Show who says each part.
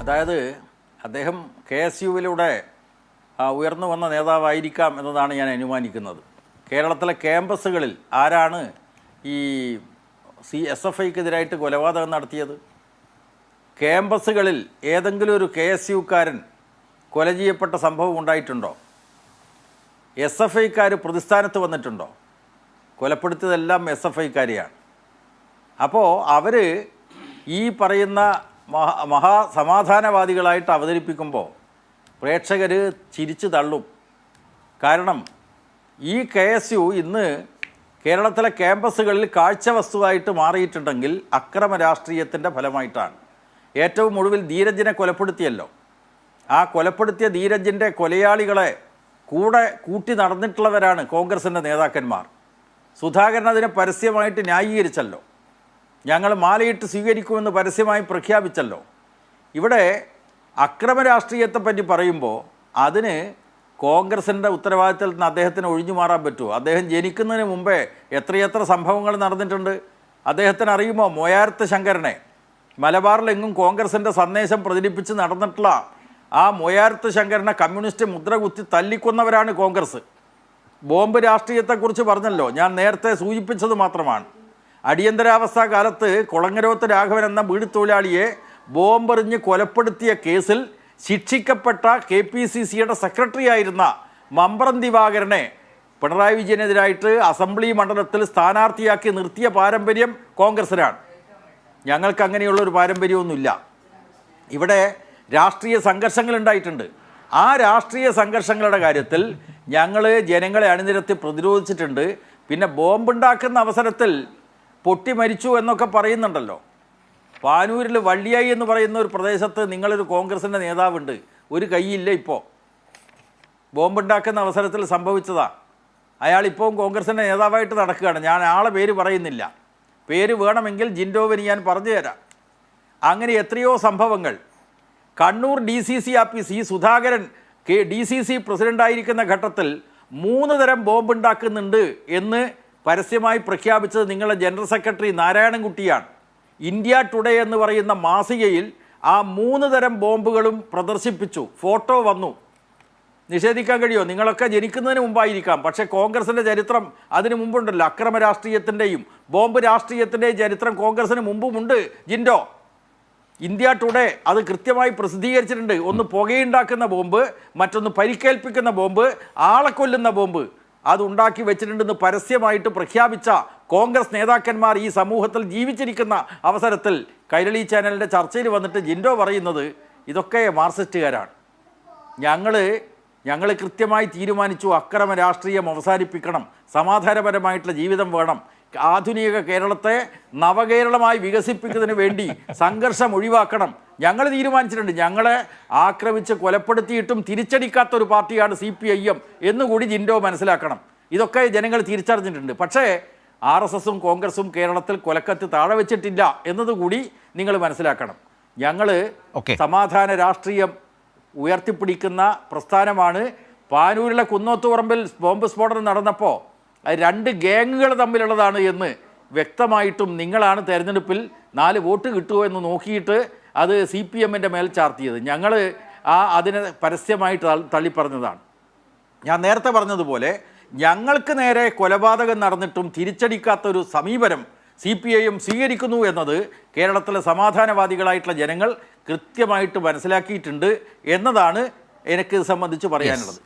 Speaker 1: അതായത് അദ്ദേഹം K S യുവിലൂടെ ഉയർന്നു വന്ന നേതാവായിരിക്കാം എന്നതാണ് ഞാൻ അനുമാനിക്കുന്നത്. കേരളത്തിലെ ക്യാമ്പസുകളിൽ ആരാണ് ഈ സി എസ് എഫ് ഐക്കെതിരായിട്ട് കൊലപാതകം നടത്തിയത്? ക്യാമ്പസുകളിൽ ഏതെങ്കിലും ഒരു കെ എസ് യുക്കാരൻ കൊല ചെയ്യപ്പെട്ട സംഭവം ഉണ്ടായിട്ടുണ്ടോ? എസ് എഫ് ഐക്കാർ പ്രതിസ്ഥാനത്ത് വന്നിട്ടുണ്ടോ? കൊലപ്പെടുത്തിയതെല്ലാം എസ് എഫ് ഐക്കാരെയാണ്. അപ്പോൾ അവർ ഈ പറയുന്ന മഹാ മഹാസമാധാനവാദികളായിട്ട് അവതരിപ്പിക്കുമ്പോൾ പ്രേക്ഷകർ ചിരിച്ചു തള്ളും. കാരണം ഈ കെ എസ് യു ഇന്ന് കേരളത്തിലെ ക്യാമ്പസുകളിൽ കാഴ്ചവസ്തുവായിട്ട് മാറിയിട്ടുണ്ടെങ്കിൽ അക്രമ രാഷ്ട്രീയത്തിന്റെ ഫലമായിട്ടാണ്. ഏറ്റവും ഒടുവിൽ ധീരജിനെ കൊലപ്പെടുത്തിയല്ലോ. ആ കൊലപ്പെടുത്തിയ ധീരജിന്റെ കൊലയാളികളെ കൂടെ കൂട്ടി നടന്നിട്ടുള്ളവരാണ് കോൺഗ്രസിന്റെ നേതാക്കന്മാർ. സുധാകരൻ അതിനെ പരസ്യമായിട്ട് ന്യായീകരിച്ചല്ലോ. ഞങ്ങൾ മാലയിട്ട് സ്വീകരിക്കുമെന്ന് പരസ്യമായി പ്രഖ്യാപിച്ചല്ലോ. ഇവിടെ അക്രമ രാഷ്ട്രീയത്തെപ്പറ്റി പറയുമ്പോൾ അതിന് കോൺഗ്രസിന്റെ ഉത്തരവാദിത്തത്തിൽ നിന്ന് അദ്ദേഹത്തിന് ഒഴിഞ്ഞു മാറാൻ പറ്റുമോ? അദ്ദേഹം ജനിക്കുന്നതിന് മുമ്പേ എത്രയെത്ര സംഭവങ്ങൾ നടന്നിട്ടുണ്ട്? അദ്ദേഹത്തിന് അറിയുമോ മൊയാരത്ത് ശങ്കരനെ? മലബാറിലെങ്ങും കോൺഗ്രസിന്റെ സന്ദേശം പ്രചരിപ്പിച്ച് നടന്നിട്ടുള്ള ആ മൊയാരത്ത് ശങ്കരനെ കമ്മ്യൂണിസ്റ്റ് മുദ്ര കുത്തി തല്ലിക്കൊന്നവരാണ് കോൺഗ്രസ്. ബോംബ് രാഷ്ട്രീയത്തെക്കുറിച്ച് പറഞ്ഞല്ലോ. ഞാൻ നേരത്തെ സൂചിപ്പിച്ചത് മാത്രമാണ്. അടിയന്തരാവസ്ഥ കാലത്ത് കുളങ്ങരോത്ത് രാഘവൻ എന്ന വീട് തൊഴിലാളിയെ ബോംബെറിഞ്ഞ് കൊലപ്പെടുത്തിയ കേസിൽ ശിക്ഷിക്കപ്പെട്ട കെ പി സി സിയുടെ സെക്രട്ടറി ആയിരുന്ന മമ്പ്രം ദിവാകരനെ പിണറായി വിജയനെതിരായിട്ട് അസംബ്ലി മണ്ഡലത്തിൽ സ്ഥാനാർത്ഥിയാക്കി നിർത്തിയ പാരമ്പര്യം കോൺഗ്രസിനാണ്. ഞങ്ങൾക്ക് അങ്ങനെയുള്ള ഒരു പാരമ്പര്യമൊന്നുമില്ല. ഇവിടെ രാഷ്ട്രീയ സംഘർഷങ്ങൾ ഉണ്ടായിട്ടുണ്ട്. ആ രാഷ്ട്രീയ സംഘർഷങ്ങളുടെ കാര്യത്തിൽ ഞങ്ങൾ ജനങ്ങളെ അണിനിരത്തി പ്രതിരോധിച്ചിട്ടുണ്ട്. പിന്നെ ബോംബുണ്ടാക്കുന്ന അവസരത്തിൽ പൊട്ടി മരിച്ചു എന്നൊക്കെ പറയുന്നുണ്ടല്ലോ. പാനൂരിൽ വള്ളിയായി എന്ന് പറയുന്ന ഒരു പ്രദേശത്ത് നിങ്ങളൊരു കോൺഗ്രസിന്റെ നേതാവുണ്ട്. ഒരു കൈയില്ല ഇപ്പോൾ ബോംബുണ്ടാക്കുന്ന അവസരത്തിൽ സംഭവിച്ചതാ. അയാളിപ്പോൾ കോൺഗ്രസിന്റെ നേതാവായിട്ട് നടക്കുകയാണ്. ഞാൻ ആളെ പേര് പറയുന്നില്ല. പേര് വേണമെങ്കിൽ ജിൻഡോവിന് ഞാൻ പറഞ്ഞു തരാം. അങ്ങനെ എത്രയോ സംഭവങ്ങൾ. Kannur D C C office ഈ Sudhakaran K D C C പ്രസിഡന്റായിരിക്കുന്ന ഘട്ടത്തിൽ മൂന്ന് തരം ബോംബുണ്ടാക്കുന്നുണ്ട് എന്ന് പരസ്യമായി പ്രഖ്യാപിച്ചത് നിങ്ങളുടെ ജനറൽ സെക്രട്ടറി നാരായണൻകുട്ടിയാണ്. ഇന്ത്യ ടുഡേ എന്ന് പറയുന്ന മാസികയിൽ ആ മൂന്ന് തരം ബോംബുകളും പ്രദർശിപ്പിച്ചു. ഫോട്ടോ വന്നു. നിഷേധിക്കാൻ കഴിയുമോ നിങ്ങളൊക്കെ ജനിക്കുന്നതിന് മുമ്പായിരിക്കാം. പക്ഷേ കോൺഗ്രസിന്റെ ചരിത്രം അതിന് മുമ്പുണ്ടല്ലോ. അക്രമ രാഷ്ട്രീയത്തിന്റെയും ബോംബ് രാഷ്ട്രീയത്തിന്റെയും ചരിത്രം കോൺഗ്രസിന് മുമ്പുമുണ്ട്. ജിൻഡോ ഇന്ത്യ ടുഡേ അത് കൃത്യമായി പ്രസിദ്ധീകരിച്ചിട്ടുണ്ട്. ഒന്ന് പുകയുണ്ടാക്കുന്ന ബോംബ് മറ്റൊന്ന് പരിക്കേൽപ്പിക്കുന്ന ബോംബ് ആളെ കൊല്ലുന്ന ബോംബ്. അത് ഉണ്ടാക്കി വെച്ചിട്ടുണ്ടെന്ന് പരസ്യമായിട്ട് പ്രഖ്യാപിച്ച കോൺഗ്രസ് നേതാക്കന്മാർ ഈ സമൂഹത്തിൽ ജീവിച്ചിരിക്കുന്ന അവസരത്തിൽ കൈരളി ചാനലിന്റെ ചർച്ചയിൽ വന്നിട്ട് ജിൻഡോ പറയുന്നത് ഇതൊക്കെ മാർക്സിസ്റ്റുകാരാണ്. ഞങ്ങൾ ഞങ്ങൾ കൃത്യമായി തീരുമാനിച്ചു അക്രമ രാഷ്ട്രീയം അവസാനിപ്പിക്കണം സമാധാനപരമായിട്ടുള്ള ജീവിതം വേണം ആധുനിക കേരളത്തെ നവകേരളമായി വികസിപ്പിക്കുന്നതിന് വേണ്ടി സംഘർഷം ഒഴിവാക്കണം. ഞങ്ങൾ തീരുമാനിച്ചിട്ടുണ്ട്. ഞങ്ങളെ ആക്രമിച്ച് കൊലപ്പെടുത്തിയിട്ടും തിരിച്ചടിക്കാത്ത ഒരു പാർട്ടിയാണ് സി പി ഐ എം എന്നുകൂടി ജിൻഡോ മനസ്സിലാക്കണം. ഇതൊക്കെ ജനങ്ങൾ തിരിച്ചറിഞ്ഞിട്ടുണ്ട്. പക്ഷേ ആർ എസ് എസും കോൺഗ്രസും കേരളത്തിൽ കൊലക്കത്ത് താഴെ വെച്ചിട്ടില്ല എന്നതുകൂടി നിങ്ങൾ മനസ്സിലാക്കണം. ഞങ്ങൾ സമാധാന രാഷ്ട്രീയം ഉയർത്തിപ്പിടിക്കുന്ന പ്രസ്ഥാനമാണ്. പാനൂരിലെ കുന്നോത്തുപറമ്പിൽ ബോംബ് സ്ഫോടനം നടന്നപ്പോൾ രണ്ട് ഗ്യാങ്ങുകൾ തമ്മിലുള്ളതാണ് എന്ന് വ്യക്തമായിട്ടും നിങ്ങളാണ് തെരഞ്ഞെടുപ്പിൽ നാല് വോട്ട് കിട്ടുമോ എന്ന് നോക്കിയിട്ട് അത് സി പി എമ്മിന്റെ മേൽ ചാർത്തിയത്. ഞങ്ങൾ ആ അതിനെ പരസ്യമായിട്ട് തള്ളിപ്പറഞ്ഞതാണ്. ഞാൻ നേരത്തെ പറഞ്ഞതുപോലെ ഞങ്ങൾക്ക് നേരെ കൊലപാതകം നടന്നിട്ടും തിരിച്ചടിക്കാത്തൊരു സമീപനം സി പി ഐ എം സ്വീകരിക്കുന്നു എന്നത് കേരളത്തിലെ സമാധാനവാദികളായിട്ടുള്ള ജനങ്ങൾ കൃത്യമായിട്ട് മനസ്സിലാക്കിയിട്ടുണ്ട് എന്നതാണ് എനിക്ക് സംബന്ധിച്ച് പറയാനുള്ളത്.